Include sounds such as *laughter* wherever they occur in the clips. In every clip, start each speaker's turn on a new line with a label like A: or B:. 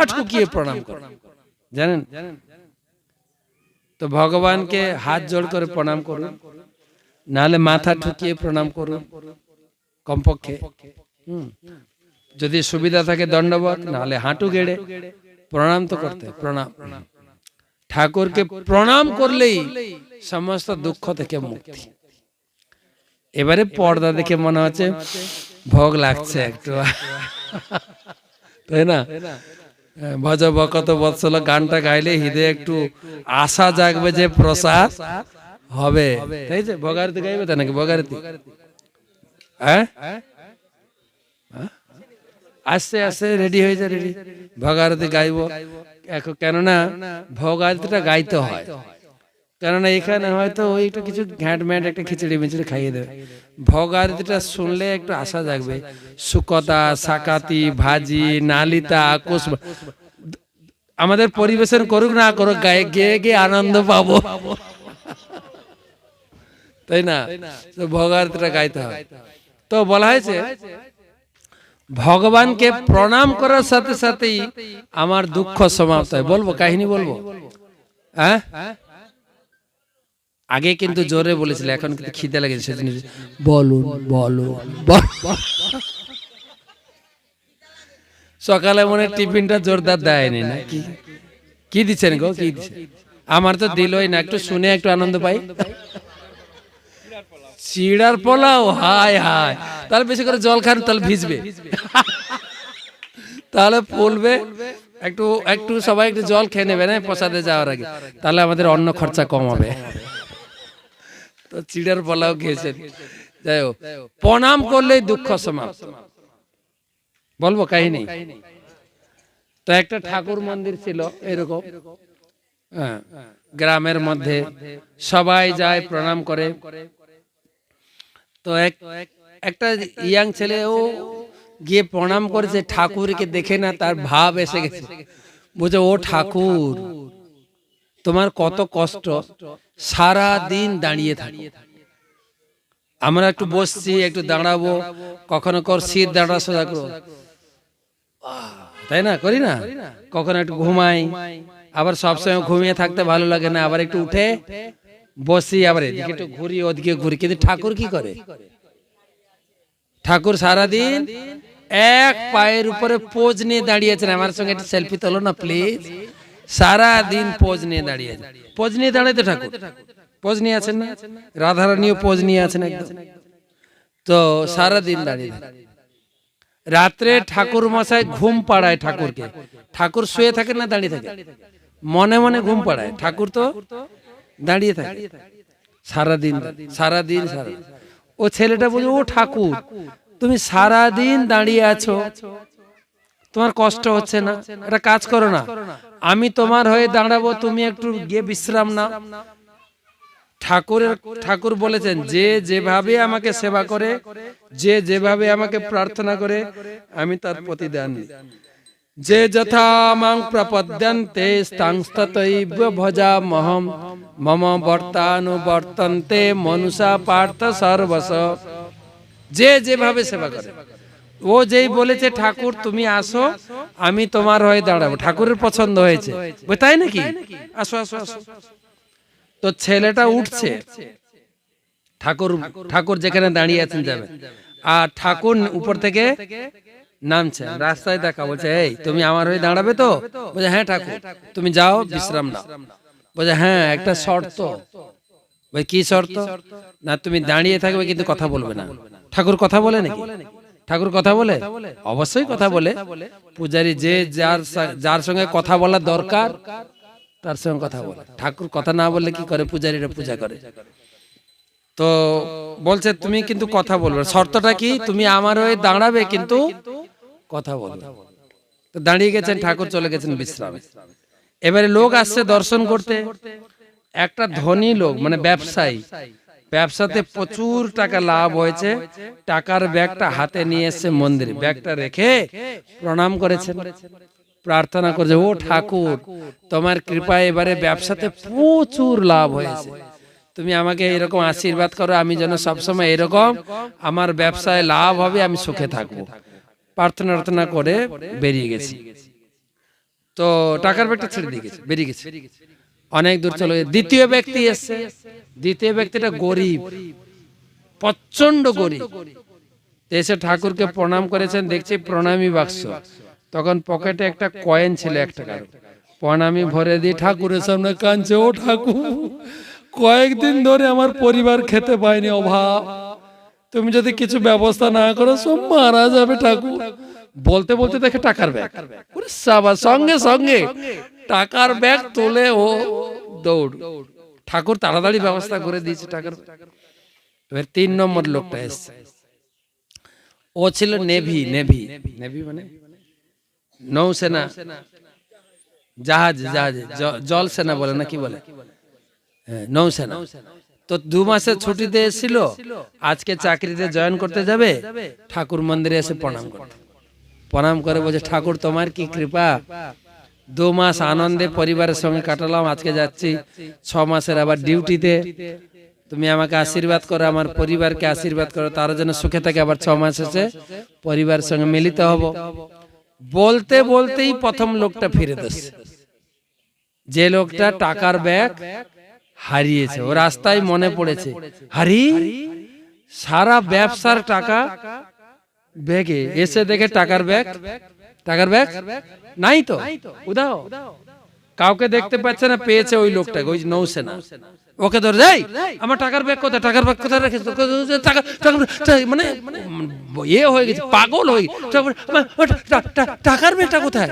A: মাথা ঠুকিয়ে প্রণাম করে। জানেন? তো ভগবানকে হাত জোড় করে প্রণাম করুন। নাহলে মাথা ঠুকিয়ে প্রণাম করুন। কমপক্ষে। যদি সুবিধা থাকে দণ্ডবত নাহলে হাঁটু গেড়ে প্রণাম তো করতে। প্রণাম। ঠাকুরকে প্রণাম করলেই সমস্ত দুঃখ থেকে মুক্তি। এবারে পর্দা দেখে মনে হচ্ছে ভোগ লাগছে একটু। তাই না? ভজ বকত বৎসল গানটা গাইলে হৃদয়ে একটু আশা জাগবে যে প্রসাদ হবে। তাই যে বগারতি গাইবে তা নাকি? বগারতি হ্যাঁ? আস্তে আস্তে রেডি হয়ে যায় রেডি ভগারতি গাইব। এখন কেননা ভগারতিটা গাইতে হয়। কেননা এখানে হয়তো ওই একটু কিছু ঘ্যাঁট ম্যাট একটা খিচুড়ি মিচুড়ি খাইয়ে দেবে। ভগারতিটা শুনলে একটু আশা জাগবে। সুকতা সাকাতি ভাজি নালিতা কুশ আমাদের পরিবেশন করুক না করুক গায়ে গিয়ে গিয়ে আনন্দ পাবো। তাই না? তো ভগারতিটা গাইতে হয় তো বলা হয়েছে ভগবানকে প্রণাম করার সাথে সাথেই আমার দুঃখ সমাপ্ত হয়। বলব কাহিনী বলব? হ্যাঁ? আগে কিন্তু জোরে বলেছিল এখন কিন্তু খিদে লেগেছে বলুন বলুন সকালে মনে টিফিনটা জোরদার দেয়নি না কি কি দিচ্ছেন গো? কি দিচ্ছেন আমার তো দিলই না একটু শুনে একটু আনন্দ পাই। চিড়ার পোলাও হায় হায়। তাহলে বেশি করে জল খান তাহলে ভিজবে। তাহলে ফুলবে একটু একটু সবাই একটু জল খেয়ে নেবে না প্রসাদে যাওয়ার আগে। তাহলে আমাদের অন্য খরচা কম হবে। তো চিড়ার পোলাও খেয়েছেন যাই হোক প্রণাম করলেই দুঃখ সমাপ্ত। বলব কাহিনী? তো একটা ঠাকুর মন্দির ছিল এরকম। হ্যাঁ, গ্রামের মধ্যে সবাই যায় প্রণাম করে। তো এক একটা ইয়াং ছেলে ও গিয়ে প্রণাম করেছে ঠাকুরকে দেখে না তার ভাব এসে গেছে। বুঝে ও ঠাকুর। তোমার কত কষ্ট সারা দিন দাঁড়িয়ে থাকি। আমরা একটু বসছি একটু দাঁড়াবো। কখনো কর শীত দাঁড়া সোজা করো। তাই না? করি না? কখনো একটু ঘুমাই। আবার সবসময় ঘুমিয়ে থাকতে ভালো লাগে না আবার একটু উঠে বসি আবার এদিকে একটু ঘুরি ওদিকে ঘুরি। কিন্তু ঠাকুর কি করে? ঠাকুর সারাদিন এক পায়ের উপরে পোজ নিয়ে দাঁড়িয়েছেন। আমার সঙ্গে একটা সেলফি তোলো না প্লিজ। সারা দিন পোজ নিয়ে দাঁড়িয়ে আছে। পোজ নিয়ে দাঁড়াইতে ঠাকুর পোজ নিয়ে আছেন না? রাধারানীও পোজ নিয়ে আছেন একদম। তো সারা দিন দাঁড়িয়ে। রাত্রে ঠাকুর মশাই ঘুম পাড়ায় ঠাকুরকে। ঠাকুর শুয়ে থাকে না দাঁড়িয়ে থাকে? মনে মনে ঘুম পাড়ায়। ঠাকুর তো দাঁড়িয়ে থাকে। সারাদিন সারাদিন সারা ও ছেলেটা বলছে, ও ঠাকুর, তুমি সারাদিন দাঁড়িয়ে আছো। তোমার কষ্ট হচ্ছে না একটা কাজ করো না। আমি তোমার হয়ে দাঁড়াবো, তুমি একটু গিয়ে বিশ্রাম না ঠাকুরের ঠাকুর বলেছেন, যে যেভাবে আমাকে সেবা করে, যে যেভাবে আমাকে প্রার্থনা করে, আমি তার প্রতিদান। যে যথা মাং প্রপদ্যন্তে ভজা মহম মম বর্তানুবর্তন্তে মনুষা পার্থ সর্বস। যে যেভাবে সেবা করে। ও যেই বলেছে, ঠাকুর, তুমি আসো, আমি তোমার হয়ে দাঁড়াবো। ঠাকুরের পছন্দ হয়েছে। তাই নাকি? আসো আসো আসো। তো ছেলেটা উঠছে। ঠাকুর ঠাকুর যেখানে দাঁড়িয়ে আছেন যাবে। আর ঠাকুর উপর থেকে নামছে। রাস্তায় দেখা, বলছে, এই, তুমি আমার হয়ে দাঁড়াবে তো? বলছে হ্যাঁ ঠাকুর, তুমি যাও, বিশ্রাম নাও। বলছে হ্যাঁ একটা শর্ত। ভাই কি শর্ত? না, তুমি দাঁড়িয়ে থাকবে, কিন্তু কথা বলবে না। ঠাকুর কথা বলে নাকি? ঠাকুর কথা বলে? অবশ্যই কথা বলে। পূজারি যে যার যার সঙ্গে কথা বলা দরকার তার সঙ্গে কথা বলে। ঠাকুর কথা না বললে কি করে? পূজারীরা পূজা করে। তো বলছে তুমি কিন্তু কথা বলবে। শর্তটা কি? তুমি আমার হয়ে দাঁড়াবে কিন্তু কথা বলবে। তো দাঁড়িয়ে গেছেন ঠাকুর চলে গেছেন বিশ্রামে। এবারে লোক আসছে দর্শন করতে। একটা ধনী লোক মানে ব্যবসায়ী। ব্যবসাতে প্রচুর টাকা লাভ হয়েছে। টাকার ব্যাগটা হাতে নিয়ে এসছে মন্দিরে ব্যাগটা রেখে প্রণাম করেছেন। প্রার্থনা করছে ও ঠাকুর তোমার কৃপায় এবারে ব্যবসাতে প্রচুর লাভ হয়েছে। তুমি আমাকে এরকম আশীর্বাদ করো আমি যেন সবসময় এরকম আমার ব্যবসায় লাভ হবে আমি সুখে থাকব। প্রার্থনা প্রার্থনা করে বেরিয়ে গেছি। তো টাকার ব্যাগটা ছেড়ে দিয়ে গেছে বেরিয়ে গেছে। অনেক দূর চলে গেছে। দ্বিতীয় ব্যক্তি এসছে। দ্বিতীয় ব্যক্তিটা গরিব। প্রচণ্ড গরিব। এসে ঠাকুরকে প্রণাম করেছেন, দেখছি প্রণামী বাক্স। তখন পকেটে একটা কয়েন ছিল এক টাকার প্রণামী ভরে দিয়ে ঠাকুরের সামনে কাঁদছে, ও ঠাকুর, কয়েকদিন ধরে আমার পরিবার খেতে পায়নি, অভাব। তুমি যদি কিছু ব্যবস্থা না করো, সব মারা যাবে ঠাকুর। বলতে বলতে দেখে টাকার ব্যাগ। সঙ্গে সঙ্গে। টাকার ব্যাগ তোলে ও দৌড়। ঠাকুর তাড়াতাড়ি ব্যবস্থা করে দিয়েছে টাকার এবার তিন নম্বর লোকটা এসছে। ও ছিল নেভি নেভি নেভি। মানে? নৌসেনা। জাহাজ জাহাজ জল সেনা বলে না কি বলে হ্যাঁ, নৌসেনা। তো দু মাসের ছুটিতে এসেছিল। আজকে চাকরিতে জয়েন করতে যাবে। ঠাকুর মন্দিরে এসে প্রণাম করতে প্রণাম করে। বলছে ঠাকুর তোমার কি কৃপা? দু মাস আনন্দে পরিবারের সঙ্গে কাটালাম, আজকে যাচ্ছি ছ মাসের আবার ডিউটিতে। তুমি আমাকে আশীর্বাদ করো, আমার পরিবারকে আশীর্বাদ করো, তারা যেন সুখে থাকে, আবার ছ মাস এসে পরিবারের সঙ্গে মিলিত হব। বলতে বলতেই প্রথম লোকটা ফিরে দিচ্ছে যে লোকটা টাকার ব্যাগ হারিয়েছে, ও রাস্তায় মনে পড়েছে, হারি, সারা ব্যবসার টাকা ব্যাগে, এসে দেখে টাকার ব্যাগ টাকার ব্যাগ? নাই তো? উদাও কাউকে দেখতে পাচ্ছে না পেয়েছে ওই লোকটাকে ওই নৌসেনা। ওকে ধরে যাই। আমার টাকার ব্যাগ কোথায়? টাকার ব্যাগ কোথায় রেখেছে? মানে ইয়ে হয়ে গেছে পাগল হয়ে টাকার ব্যাগটা কোথায়?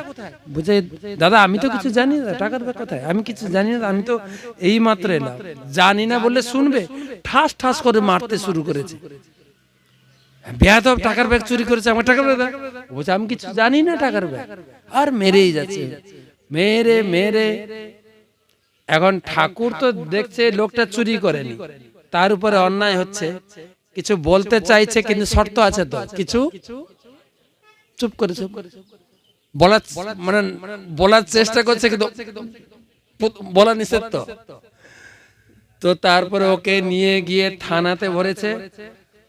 A: বুঝে দাদা আমি তো কিছু জানি না টাকার ব্যাগ কোথায়? আমি কিছু জানি না আমি তো এই মাত্র এলাম জানি না বললে শুনবে। ঠাস ঠাস করে মারতে শুরু করেছে। বেয়াদব টাকার ব্যাগ চুরি করেছে, আমার টাকার ব্যাগ? বলছে, আমি কিছু জানি না টাকার ব্যাগ। আর মেরেই যাচ্ছে। মেরে মেরে। এখন ঠাকুর তো দেখছে লোকটা চুরি করেনি। তার উপরে অন্যায় হচ্ছে। কিছু বলতে চাইছে, কিন্তু শর্ত আছে তো। কিছু? চুপ করে চুপ করে। বলার মানে বলার চেষ্টা করছে, কিন্তু বলা নিষেধ তো। তো তারপরে ওকে নিয়ে গিয়ে থানাতে ভরেছে।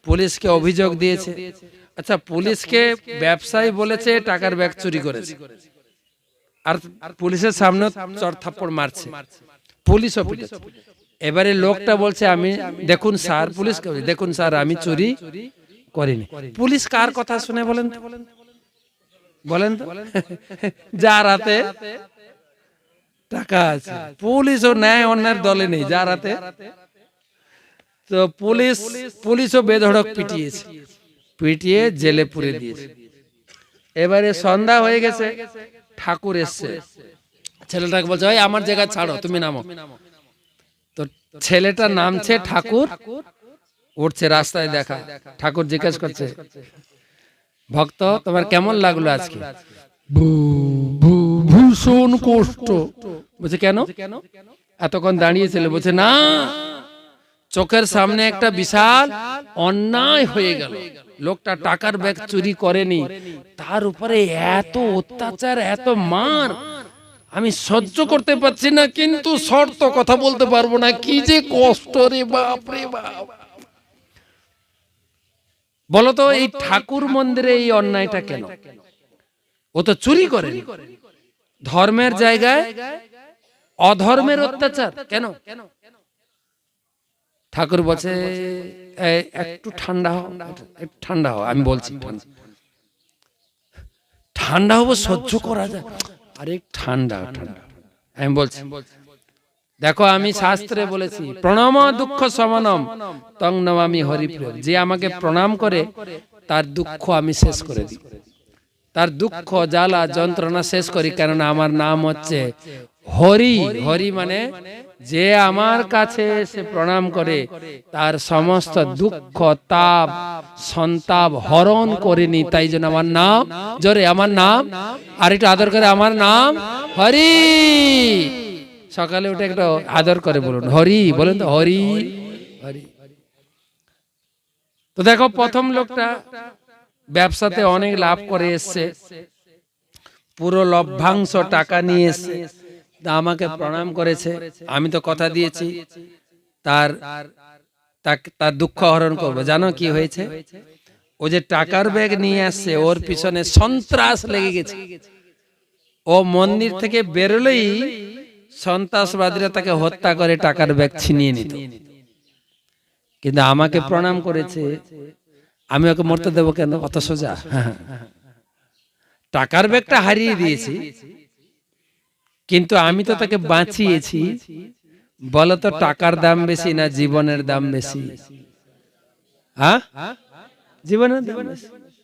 A: পুলিশকে অভিযোগ দিয়েছে। আচ্ছা পুলিশকে ব্যবসায়ী বলেছে টাকার ব্যাগ চুরি করেছে। আর পুলিশের সামনে চর থাপ্পড় মারছে। পুলিশও পিটেছে এবারে লোকটা বলছে আমি দেখুন স্যার পুলিশ দেখুন স্যার আমি চুরি করিনি। পুলিশ কার কথা শুনে বলেন? বলেন তো? *laughs* *laughs* যার হাতে। টাকা আছে। পুলিশও ন্যায় অন্যায়ের দলে নেই যার হাতে। তো পুলিশ পুলিশও বেধড়ক পিটিয়েছে। পিটিয়ে জেলে পুরে দিয়েছে। এবারে সন্ধ্যা হয়ে গেছে, ঠাকুর এসছে। ছেলেটাকে বলছে ভাই আমার জায়গা ছাড়ো, তুমি নামো। তো ছেলেটা নামছে ঠাকুর, উঠছে রাস্তায় দেখা। ঠাকুর জিজ্ঞেস করছে, ভক্ত, তোমার কেমন লাগল আজকে? ভীষণ কষ্ট। বলছে, কেন? এতক্ষণ দাঁড়িয়েছিল বলছে, না। চোখের সামনে একটা বিশাল অন্যায় হয়ে গেল। লোকটা টাকার ব্যাগ চুরি করেনি। তার উপরে এত অত্যাচার এত মার। আমি সহ্য করতে পারছি না কিন্তু শর্ত কথা বলতে পারব না। কি যে কষ্ট রে বাপ রে বাপ। বলতো এই ঠাকুর মন্দিরে এই অন্যায়টা কেন? ও তো চুরি করে ধর্মের জায়গায় অধর্মের অত্যাচার। কেন? ঠাকুর বলছে একটু ঠান্ডা হও একটু ঠান্ডা হও। আমি বলছি ঠান্ডা হব সহ্য করা যায়। আরে ঠান্ডা ঠান্ডা আমি বলছি দেখো আমি শাস্ত্রে বলেছি প্রণম দুঃখ সমানম তং নমামি হরিপ্রিয়। যে আমাকে প্রণাম করে তার দুঃখ আমি শেষ করে দিই। তার দুঃখ জ্বালা যন্ত্রণা শেষ করি কেননা আমার নাম হচ্ছে হরি হরি মানে যে আমার কাছে এসে প্রণাম করে, তার সমস্ত দুঃখ, তাপ, সন্তাপ হরণ করেনি, তাই জন্য আমার নাম, জোরে আমার নাম, আর একটু আদর করে আমার নাম, হরি। সকালে উঠে একটা আদর করে বলুন, হরি, বলেন তো, হরি হরি। তো দেখো, প্রথম লোকটা ব্যবসাতে অনেক লাভ করে এসছে। পুরো লভ্যাংশ টাকা নিয়ে এসছে। তা আমাকে প্রণাম করেছে। আমি তো কথা দিয়েছি। তার তাক- তার দুঃখ হরণ করব। জানো কি হয়েছে? ও যে টাকার ব্যাগ নিয়ে আসছে ওর পিছনে সন্ত্রাস লেগে গেছে। ও মন্দির থেকে বেরোলেই সন্ত্রাসবাদীরা তাকে হত্যা করে টাকার ব্যাগ ছিনিয়ে নিত। কিন্তু আমাকে প্রণাম করেছে। আমি ওকে মরতে দেবো কেন? অত সোজা। টাকার ব্যাগটা হারিয়ে দিয়েছি। কিন্তু আমি তো তাকে বাঁচিয়েছি। বলো তো টাকার দাম বেশি না জীবনের দাম বেশি? হ্যাঁ? জীবনের দাম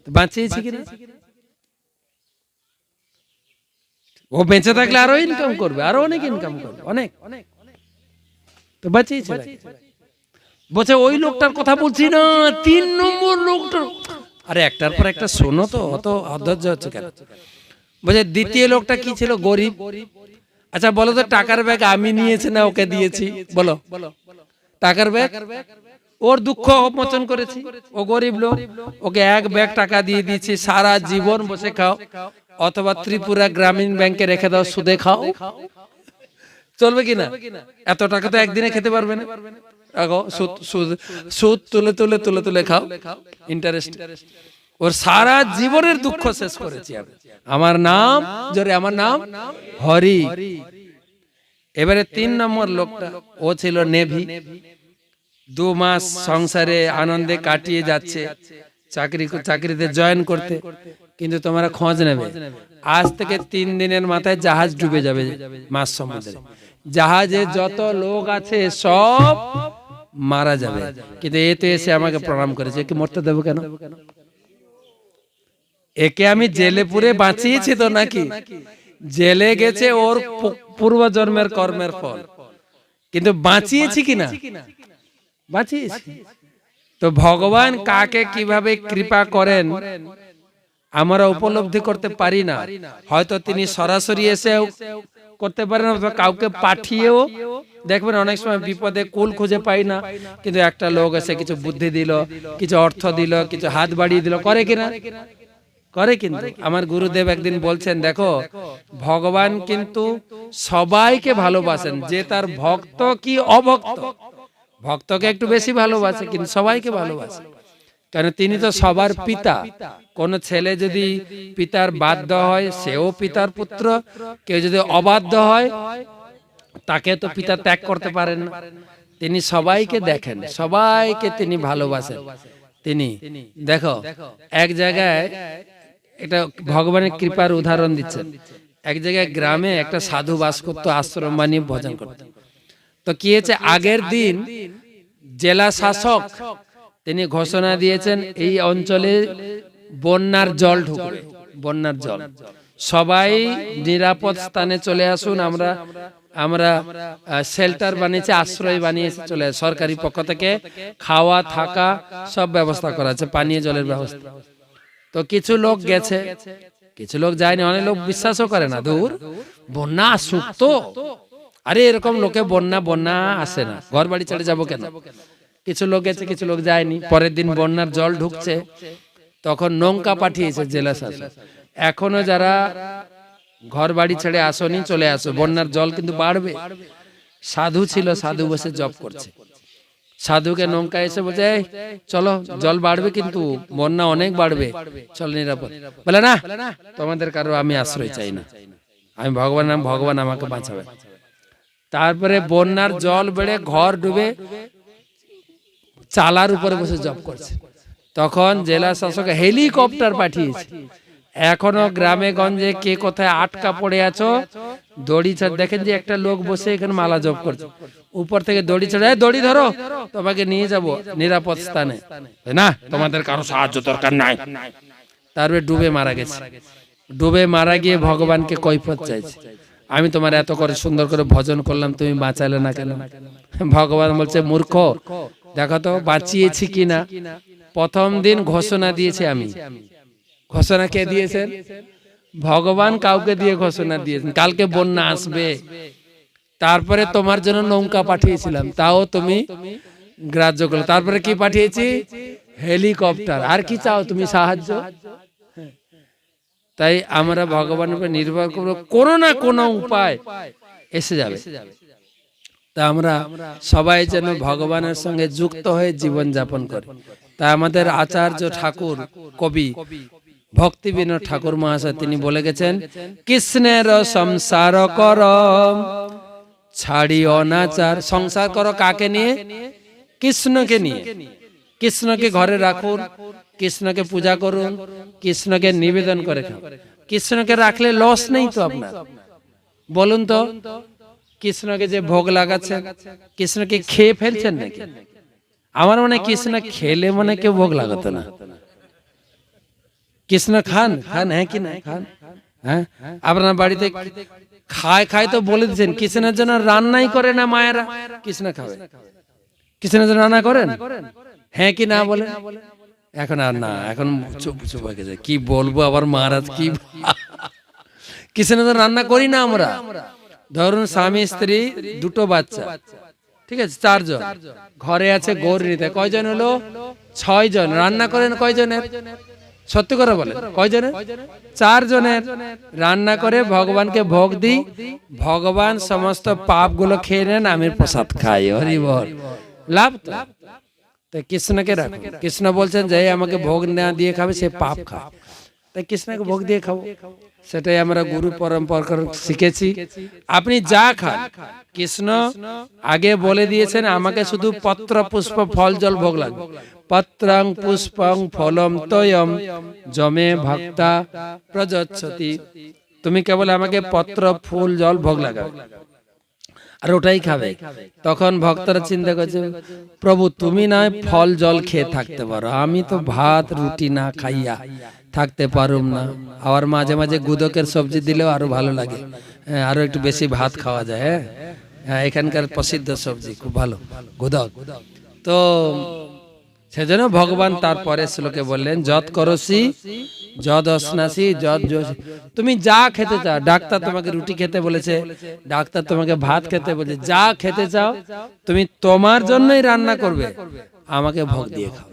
A: বাঁচিয়েছি কিনা ও বেঁচে থাকলে আরও ইনকাম করবে আরও অনেক ইনকাম করবে অনেক। তো বাঁচিয়েছে বলছে ওই লোকটার কথা বলছি না তিন নম্বর লোকটা আরে একটার পর একটা শোনো তো অত অধৈর্য হচ্ছে কেন? বলছে দ্বিতীয় লোকটা কি ছিল গরিব। আচ্ছা বলো তো টাকার ব্যাগ আমি নিয়েছি না ওকে দিয়েছি? বলো। টাকার ব্যাগ? ওর দুঃখ মোচন করেছি। ও গরিব লোক। ওকে এক ব্যাগ টাকা দিয়ে দিয়েছি সারা জীবন বসে খাও। অথবা ত্রিপুরা গ্রামীণ ব্যাংকে রেখে দাও সুদে খাও। চলবে কিনা এত টাকা তো একদিনে খেতে পারবে না। সুদ সুদ সুদ তুলে তুলে তুলে তুলে খাও। ইন্টারেস্ট ওর সারা জীবনের দুঃখ শেষ করেছি আমি। আমার নাম, জোরে, আমার নাম হরি। এবারে তিন নম্বর লোকটা, ও ছিল নেভি। দু মাস সংসারে আনন্দে কাটিয়ে যাচ্ছে, চাকরি চাকরিতে জয়েন করতে, কিন্তু তোমরা খোঁজ নেবে। আজ থেকে তিন দিনের মাথায় জাহাজ ডুবে যাবে মাস সমুদ্রে। জাহাজে যত লোক আছে, সব মারা যাবে। কিন্তু এতে এসে আমাকে প্রণাম করেছে। কি মরতে দেবো কেন? একে আমি জেলে পুরে বাঁচিয়েছি তো নাকি? জেলে গেছে ওর পূর্বজন্মের কর্মের ফল। কিন্তু বাঁচিয়েছি কিনা? বাঁচিয়েছি। তো ভগবান কাকে কীভাবে কৃপা করেন আমরা উপলব্ধি করতে পারি না। হয়তো তিনি সরাসরি এসেও করতে পারেন অথবা কাউকে পাঠিয়েও। দেখবেন অনেক সময় বিপদে কুল খুঁজে পাই না। কিন্তু একটা লোক এসে কিছু বুদ্ধি দিল কিছু অর্থ দিল কিছু হাত বাড়িয়ে দিল করে কিনা? করে কিন্তু। আমার গুরুদেব একদিন বলছেন দেখো ভগবান কিন্তু সবাইকে ভালোবাসেন যে তার ভক্ত কি অভক্ত। ভক্তকে একটু বেশি ভালোবাসে কিন্তু সবাইকে ভালোবাসে কারণ তিনি তো সবার পিতা। কোন ছেলে যদি পিতার বাধ্য হয় সেও পিতার পুত্র কেউ যদি অবাধ্য হয় তাকে তো পিতা ত্যাগ করতে পারেন না। তিনি সবাইকে দেখেন সবাইকে তিনি ভালোবাসেন। তিনি দেখো এক জায়গায় এটা ভগবানের কৃপার উদাহরণ দিচ্ছেন এক জায়গায় গ্রামে একটা সাধু বাস করতো আশ্রম বানিয়ে ভজন করতো। তো কি হয়েছে? আগের দিন জেলা শাসক তিনি ঘোষণা দিয়েছেন এই অঞ্চলে বন্যার জল ঢুকবে বন্যার জল। সবাই নিরাপদ স্থানে চলে আসুন আমরা আমরা শেল্টার বানিয়েছি আশ্রয় বানিয়েছি চলে। সরকারি পক্ষ থেকে খাওয়া থাকা সব ব্যবস্থা করা আছে পানীয় জলের ব্যবস্থা। তো কিছু লোক গেছে। কিছু লোক যায়নি অনেক লোক বিশ্বাসও করে না দূর। বন্যা আসুক তো। আরে এরকম লোকে বন্যা বন্যা আসে না। ঘর বাড়ি ছেড়ে যাব কেন? কিছু লোক গেছে কিছু লোক যায়নি। পরের দিন বন্যার জল ঢুকছে। তখন নৌকা পাঠিয়েছে জেলা শাসক। এখনও যারা ঘর বাড়ি ছেড়ে আসনি চলে আসো। বন্যার জল কিন্তু বাড়বে। সাধু ছিল সাধু বসে জব করছে। সাধুকে নৌকা এসে বলছে চলো, জল বাড়বে কিন্তু, বন্যা অনেক বাড়বে। চল নিরাপদ। বলে, না, তোমাদের কারও আমি আশ্রয় চাই না। আমি ভগবান ভগবান আমাকে বাঁচাবে। তারপরে বন্যার জল বেড়ে ঘর ডুবে চালার উপরে বসে জব করছে। তখন জেলা শাসক হেলিকপ্টার পাঠিয়েছে। এখনও গ্রামে গঞ্জে কে কোথায় আটকা পড়ে আছো? দড়ি ছাড় দেখেন যে একটা লোক বসে এখানে মালা জপ করছে। উপর থেকে দড়ি ছেড়ে দড়ি ধরো তোমাকে নিয়ে যাব নিরাপদ স্থানে। না? তোমাদের কারও সাহায্য দরকার নাই। তারপরে ডুবে মারা গেছে। ডুবে মারা গিয়ে ভগবানকে কৈফত চাইছে। আমি তোমার এত করে সুন্দর করে ভজন করলাম তুমি বাঁচালে না কেন? ভগবান বলছে মূর্খ দেখো তো বাঁচিয়েছি কিনা? প্রথম দিন ঘোষণা দিয়েছি আমি। ঘোষণা কে দিয়েছেন? ভগবান কাউকে দিয়ে ঘোষণা দিয়েছেন। কালকে বন্যা আসবে। তারপরে তোমার জন্য নৌকা পাঠিয়েছিলাম। তাও তুমি গ্রাহ্য করল। তারপরে কি পাঠিয়েছি? হেলিকপ্টার। আর কি চাও তুমি সাহায্য? তাই আমরা ভগবানের উপর নির্ভর করব। কোনো না কোনো উপায় এসে যাবে। তা আমরা সবাই যেন ভগবানের সঙ্গে যুক্ত হয়ে জীবন যাপন করি। তা আমাদের আচার্য ঠাকুর কবি। ভক্তি বিনোদ ঠাকুর মহাশয় তিনি বলে গেছেন কৃষ্ণের সংসার কর ছাড়ি অনাচার সংসার করো কাকে নিয়ে? কৃষ্ণকে নিয়ে। কৃষ্ণকে ঘরে রাখুন কৃষ্ণকে পূজা করুন কৃষ্ণকে নিবেদন করে খান। কৃষ্ণকে রাখলে লস নেই তো আপনার? বলুন তো কৃষ্ণকে যে ভোগ লাগাচ্ছেন কৃষ্ণকে খেয়ে ফেলছেন নাকি? আমার মনে হয় কৃষ্ণ খেলে মনে কেউ ভোগ লাগাতো না। কৃষ্ণ খান খান হ্যাঁ কি না? খান হ্যাঁ? আপনার বাড়িতে খায় খায় তো বলে দিচ্ছেন, কৃষ্ণের জন্য রান্নাই করে না মায়েরা? কৃষ্ণ খাবে। কৃষ্ণের জন্য রান্না করেন? হ্যাঁ কি না বলে? এখন আর না, এখন চুপ চুপ হয়ে গেছে। কি বলব আবার মহারাজ, কি কৃষ্ণের জন্য রান্না করি না আমরা। ধরুন স্বামী, স্ত্রী, দুটো বাচ্চা। ঠিক আছে, চারজন। ঘরে আছে গৌরীতে। কয়জন হলো? ছয় জন রান্না করেন কয়জনের? সত্যি করে বলে কয়জনের চার জনের। রান্না করে ভগবানকে ভোগ দিই। ভগবান সমস্ত পাপগুলো খেয়ে নেন আমি প্রসাদ খাই। হরি বল। লাভ তো? কৃষ্ণকে রাখো। কৃষ্ণ বলছেন যে আমাকে ভোগ না দিয়ে খাবে সে পাপ খায়। তাই কৃষ্ণকে ভোগ দিয়ে খাব। সেটাই আমরা গুরু পরম্পরা শিখেছি। আপনি যা খান কৃষ্ণ আগে বলে দিয়েছেন আমাকে শুধু পত্র পুষ্প ফল জল ভোগ লাগবে পত্রং পুষ্পং ফলম তয়ম জমে ভক্তা প্রযচ্ছতি তুমি কেবল আমাকে পত্র ফুল জল ভোগ লাগাবে আর ওটাই খাবে। তখন ভক্তরা চিন্তা করছে প্রভু তুমি নয় ফল জল খেয়ে থাকতে পারো। আমি তো ভাত রুটি না খাইয়া। থাকতে পারুম না। আবার মাঝে মাঝে গুদকের সবজি দিলেও আরও ভালো লাগে। হ্যাঁ, আরও একটু বেশি ভাত খাওয়া যায় হ্যাঁ? হ্যাঁ এখানকার প্রসিদ্ধ সবজি খুব ভালো গুদক। তো সেজন্য ভগবান তারপরে শ্লোকে বললেন যত করসি যদ অসনাসি যদ তুমি যা খেতে চাও ডাক্তার তোমাকে রুটি খেতে বলেছে ডাক্তার তোমাকে ভাত খেতে বলেছে যা খেতে চাও তুমি তোমার জন্যই রান্না করবে আমাকে ভোগ দিয়ে খাও।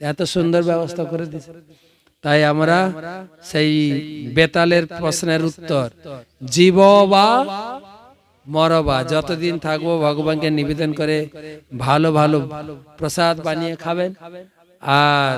A: এত সুন্দর ব্যবস্থা করে দিছে তাই আমরা সেই বেতালের প্রশ্নের উত্তর জীব বা মরবা যতদিন থাকব ভগবানকে নিবেদন করে ভালো ভালো প্রসাদ বানিয়ে খাবেন আর